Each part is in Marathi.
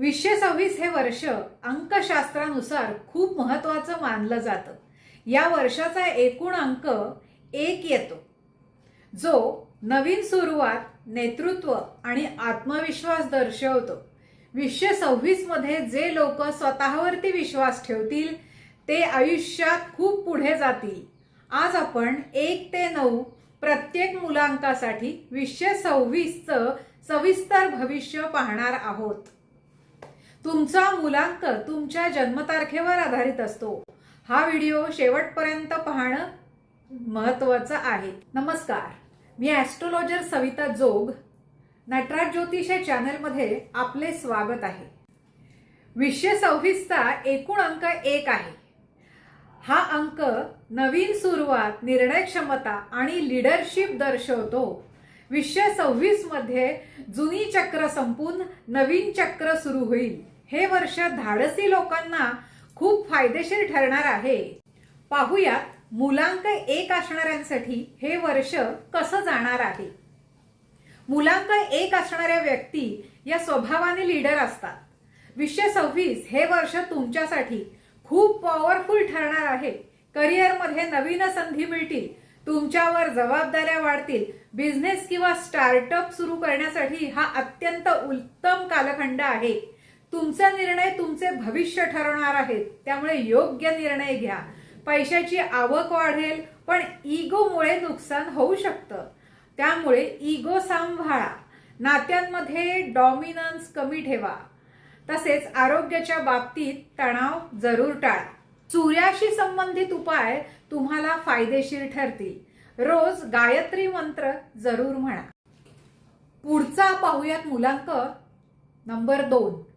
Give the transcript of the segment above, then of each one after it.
वीसशे सव्वीस हे वर्ष अंकशास्त्रानुसार खूप महत्वाचं मानलं जातं. या वर्षाचा एकूण अंक एक येतो. जो नवीन सुरुवात नेतृत्व आणि आत्मविश्वास दर्शवतो. वीसशे सव्वीसमध्ये जे लोक स्वतःवरती विश्वास ठेवतील ते आयुष्यात खूप पुढे जातील. आज आपण एक ते नऊ प्रत्येक मुलांकासाठी वीसशे सव्वीसचं सविस्तर भविष्य पाहणार आहोत. तुमचा मुलांक तुमच्या जन्मतारखेवर आधारित असतो. हा व्हिडिओ शेवटपर्यंत पाहणं महत्वाचं आहे. नमस्कार. मी ॲस्ट्रोलॉजर सविता जोग. नटराज ज्योतिष या चॅनलमध्ये आपले स्वागत आहे. विश्व सव्वीसचा एकूण अंक एक आहे. हा अंक नवीन सुरुवात निर्णय क्षमता आणि लिडरशिप दर्शवतो. विश्व सव्वीसमध्ये जुनी चक्र संपून नवीन चक्र सुरू होईल. हे वर्ष धाडसी लोकांना खूप फायदेशीर ठरणार आहे. पाहुयात मुलांक एक असणाऱ्यांसाठी हे वर्ष कसं जाणार आहे. मुलांक एक असणाऱ्या व्यक्ती या स्वभावाने लीडर असतात. वीसशे सव्वीस हे वर्ष तुमच्यासाठी खूप पॉवरफुल ठरणार आहे. करिअरमध्ये नवीन संधी मिळतील. तुमच्यावर जबाबदाऱ्या वाढतील. बिझनेस किंवा स्टार्टअप सुरू करण्यासाठी हा अत्यंत उत्तम कालखंड आहे. तुमचा निर्णय तुमचे भविष्य ठरवणार आहेत. त्यामुळे योग्य निर्णय घ्या. पैशाची आवक वाढेल पण इगोमुळे नुकसान होऊ शकतं. त्यामुळे इगो सांभाळा. नात्यांमध्ये डॉमिनन्स कमी ठेवा. तसेच आरोग्याच्या बाबतीत तणाव जरूर टाळा. सूर्याशी संबंधित उपाय तुम्हाला फायदेशीर ठरतील. रोज गायत्री मंत्र जरूर म्हणा. पुढचा पाहूयात मुलांक नंबर दोन.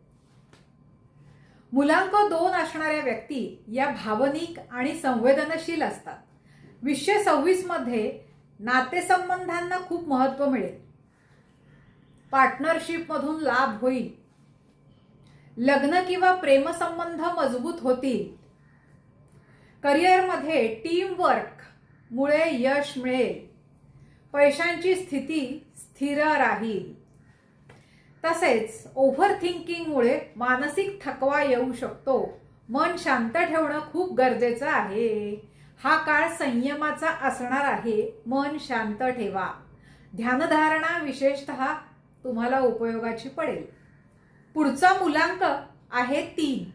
मुलांक दोन असणाऱ्या व्यक्ती या भावनिक आणि संवेदनशील असतात. वीसशे सव्वीसमध्ये नातेसंबंधांना खूप महत्त्व मिळेल. पार्टनरशिपमधून लाभ होईल. लग्न किंवा प्रेमसंबंध मजबूत होतील. करिअरमध्ये टीमवर्कमुळे यश मिळेल. पैशांची स्थिती स्थिर राहील. तसेच ओव्हर थिंकिंगमुळे मानसिक थकवा येऊ शकतो. मन शांत ठेवणं खूप गरजेचं आहे. हा काळ संयमाचा असणार आहे. मन शांत ठेवा. ध्यानधारणा विशेषतः तुम्हाला उपयोगाची पडेल. पुढचा मुलांक आहे तीन.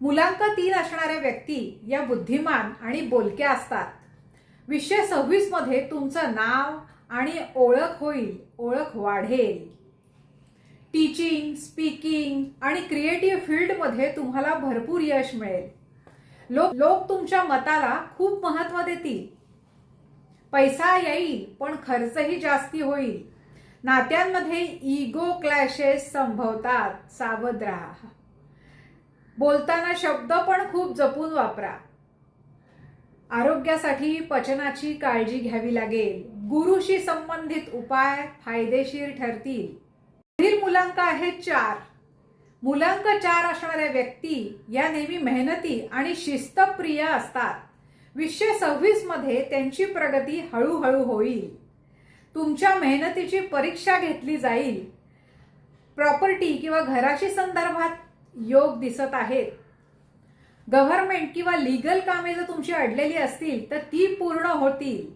मुलांक तीन असणाऱ्या व्यक्ती या बुद्धिमान आणि बोलक्या असतात. वीसशे सव्वीसमध्ये तुमचं नाव आणि ओळख होईल. ओळख वाढेल. टीचिंग स्पीकिंग आणि क्रिएटिव्ह फील्डमध्ये तुम्हाला भरपूर यश मिळेल. लोक लोक तुमच्या मताला खूप महत्त्व देतील. पैसा येईल पण खर्चही जास्ती होईल. नात्यांमध्ये इगो क्लॅशेस संभवतात. सावध राहा. बोलताना शब्द पण खूप जपून वापरा. आरोग्यासाठी पचनाची काळजी घ्यावी लागेल. गुरुशी संबंधित उपाय फायदेशीर ठरतील. पुढील मुलांक आहे चार. मुलांक चार असणाऱ्या व्यक्ती या नेहमी मेहनती आणि शिस्तप्रिय असतात. वीसशे सव्वीसमध्ये त्यांची प्रगती हळूहळू होईल. तुमच्या मेहनतीची परीक्षा घेतली जाईल. प्रॉपर्टी किंवा घराशी संदर्भात योग दिसत आहेत. गव्हर्नमेंट किंवा लिगल कामे जर तुमची अडलेली असतील तर ती पूर्ण होतील.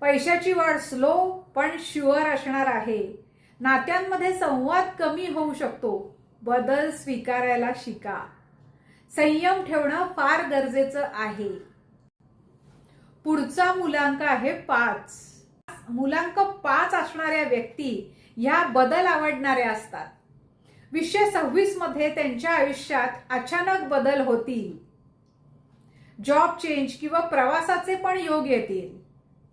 पैशाची वाढ स्लो पण शुअर असणार आहे. नात्यांमध्ये संवाद कमी होऊ शकतो. बदल स्वीकारायला शिका. संयम ठेवणं फार गरजेचं आहे. पुढचा मुलांक आहे पाच. मुलांक पाच असणाऱ्या व्यक्ती ह्या बदल आवडणाऱ्या असतात. वीसशे सव्वीसमध्ये त्यांच्या आयुष्यात अचानक बदल होतील. जॉब चेंज किंवा प्रवासाचे पण योग येतील.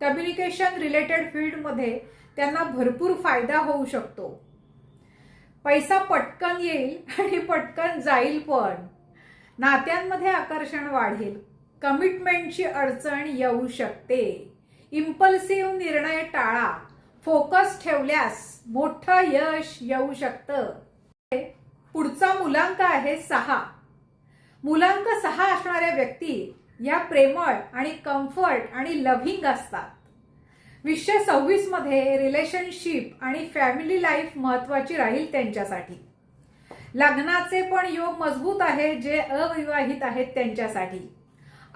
कम्युनिकेशन रिलेटेड फील्डमध्ये त्यांना भरपूर फायदा होऊ शकतो. पैसा पटकन येईल आणि पटकन जाईल पण. नात्यांमध्ये आकर्षण वाढेल. कमिटमेंटची अडचण येऊ शकते. इम्पल्सिव्ह निर्णय टाळा. फोकस ठेवल्यास मोठं यश येऊ शकतं. पुढचा मुलांक आहे सहा. मुलांक सहा असणाऱ्या व्यक्ती या प्रेमळ आणि कम्फर्ट आणि लव्हिंग असतात. वीसशे सव्वीसमध्ये रिलेशनशिप आणि फॅमिली लाईफ महत्वाची राहील त्यांच्यासाठी. लग्नाचे पण योग मजबूत आहे जे अविवाहित आहेत त्यांच्यासाठी.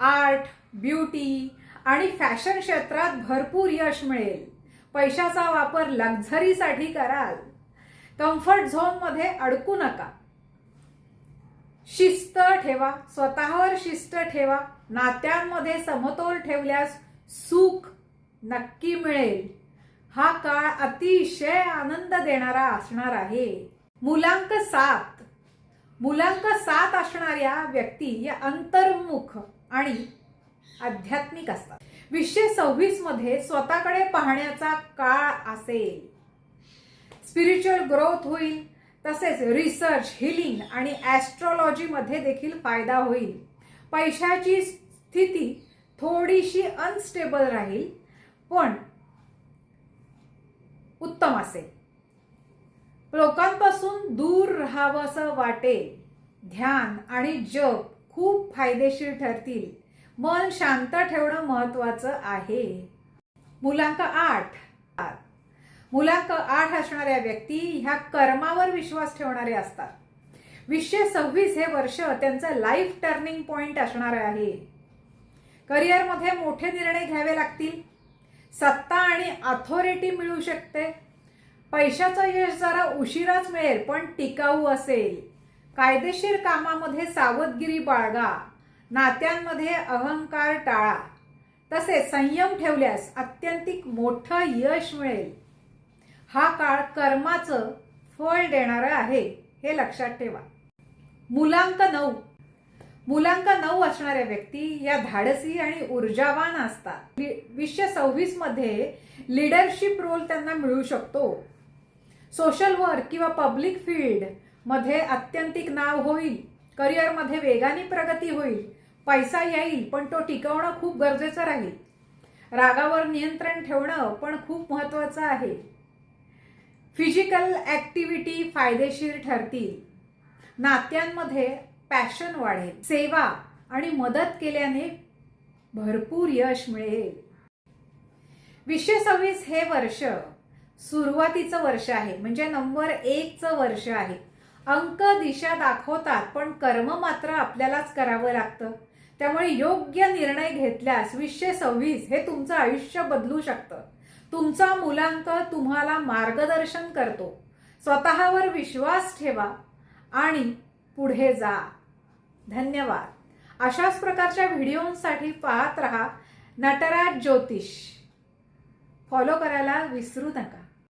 आर्ट ब्युटी आणि फॅशन क्षेत्रात भरपूर यश मिळेल. पैशाचा वापर लक्झरीसाठी कराल. कम्फर्ट झोनमध्ये अडकू नका. शिस्त ठेवा स्वतःवर शिस्त ठेवा. नात्यांमध्ये समतोल ठेवल्यास सुख नक्की मिळेल. हा काळ अतिशय आनंद देणारा असणार आहे. मुलांक सात मुलांक सात असणाऱ्या व्यक्ती या अंतर्मुख आणि आध्यात्मिक असतात. वीसशे सव्वीसमध्ये स्वतःकडे पाहण्याचा काळ असेल. स्पिरिच्युअल ग्रोथ होईल. तसेच रिसर्च हिलिंग आणि ॲस्ट्रॉलॉजी मध्ये देखील फायदा होईल. पैशाची स्थिती थोडीशी अनस्टेबल राहील. पण उत्तम असेल लोकांपासून दूर राहावंसं वाटेल ध्यान आणि जप खूप फायदेशीर ठरतील. मन शांत ठेवणं महत्वाचं आहे. मुलांक आठ. मुलांक आठ असणाऱ्या व्यक्ती ह्या कर्मावर विश्वास ठेवणारे असतात. वीसशे सव्वीस हे वर्ष त्यांचं लाईफ टर्निंग पॉइंट असणार आहे. करिअरमध्ये मोठे निर्णय घ्यावे लागतील. सत्ता आणि अथॉरिटी मिळू शकते. पैशाचं यश जरा उशिराच मिळेल पण टिकाऊ असेल. कायदेशीर कामामध्ये सावधगिरी बाळगा. नात्यांमध्ये अहंकार टाळा. तसेच संयम ठेवल्यास अत्यंतिक मोठं यश मिळेल. हा काळ कर्माचं फळ देणारं आहे हे लक्षात ठेवा. मुलांक नऊ. मुलांक नऊ असणाऱ्या व्यक्ती या धाडसी आणि ऊर्जावान असतात. वीसशे सव्वीसमध्ये लिडरशिप रोल त्यांना मिळू शकतो. सोशल वर्क किंवा पब्लिक फील्डमध्ये अत्यंतिक नाव होईल करिअरमध्ये वेगाने प्रगती होईल पैसा येईल पण तो टिकवणं खूप गरजेचं राहील. रागावर नियंत्रण ठेवणं पण खूप महत्वाचं आहे. फिजिकल ॲक्टिव्हिटी फायदेशीर ठरतील. नात्यांमध्ये पॅशन वाढेल सेवा आणि मदत केल्याने भरपूर यश मिळेल. वीसशे सव्वीस हे वर्ष सुरुवातीचं वर्ष आहे म्हणजे नंबर एकचं वर्ष आहे. अंक दिशा दाखवतात पण कर्म मात्र आपल्यालाच करावं लागतं. त्यामुळे योग्य निर्णय घेतल्यास वीसशे सव्वीस हे तुमचं आयुष्य बदलू शकतं. तुमचा मुलांक तुम्हाला मार्गदर्शन करतो. स्वतःवर विश्वास ठेवा आणि पुढे जा. धन्यवाद. अशाच प्रकारच्या व्हिडिओसाठी पाहत रहा नटराज ज्योतिष. फॉलो करायला विसरू नका.